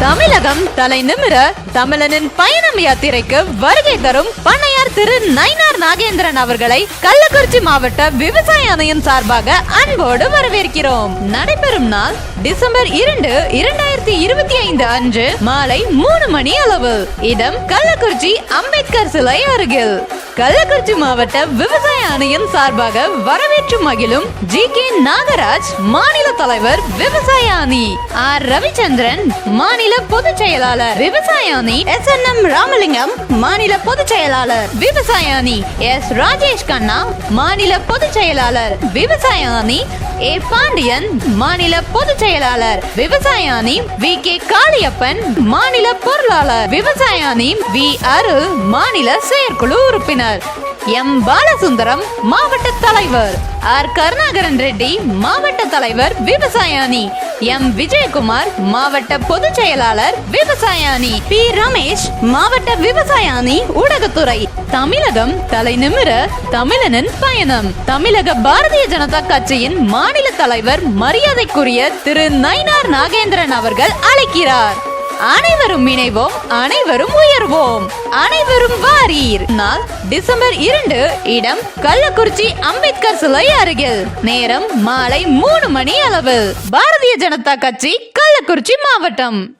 தமிழகம் தலை நிமிர தமிழனின் பயணம் யாத்திரைக்கு வருகை தரும் பண்ணையார் திரு நயினார் நாகேந்திரன் அவர்களை கள்ளக்குறிச்சி மாவட்ட விவசாய அணையின் சார்பாக அன்போடு வரவேற்கிறோம். நடைபெறும் நாள் டிசம்பர் இரண்டு இரண்டாயிரத்தி இருபத்தி ஐந்து அன்று மாலை மூணு மணி அளவு. இடம் கள்ளக்குறிச்சி அம்பேத்கர் சிலை அருகில். கள்ளக்குறிச்சி மாவட்ட விவசாய ஆணையம் சார்பாக வரவேற்று மகிழும் ஜி கே நாகராஜ் மாநில தலைவர் விவசாய அணி. ஆர். ரவிச்சந்திரன் மாநில பொதுச் செயலாளர் விவசாய அணி. எஸ். என். எம். ராமலிங்கம் மாநில பொதுச் செயலாளர் விவசாய அணி. எஸ். ராஜேஷ் கண்ணா மாநில பொதுச் செயலாளர் விவசாய அணி. ஏ. பாண்டியன் மாநில பொதுச் செயலாளர் விவசாய அணி. வி. கே. காளியப்பன் மாநில பொருளாளர் விவசாய அணி. வி. அருள் மாநில செயற்குழு உறுப்பினர். எம். பாலசுந்தரம் மாவட்ட தலைவர். ஆர். கருணாகரன் ரெட்டி மாவட்ட தலைவர் விவசாய அணி எம். விஜயகுமார் மாவட்ட பொதுச் செயலாளர் விவசாய அணி பி. ரமேஷ் மாவட்ட விவசாய அணி ஊடகத்துறை. தமிழகம் தலை நிமிர தமிழனின் பயணம். தமிழக பாரதிய ஜனதா கட்சியின் மாநில தலைவர் மரியாதைக்குரிய திரு. நயினார் நாகேந்திரன் அவர்கள் அழைக்கிறார். அனைவரும் இணைவோம் அனைவரும் உயர்வோம். அனைவரும் வாரீர். நாள் டிசம்பர் இரண்டு இடம் கள்ளக்குறிச்சி அம்பேத்கர் சிலை அருகில். நேரம் மாலை மூணு மணி அளவு பாரதிய ஜனதா கட்சி கள்ளக்குறிச்சி மாவட்டம்.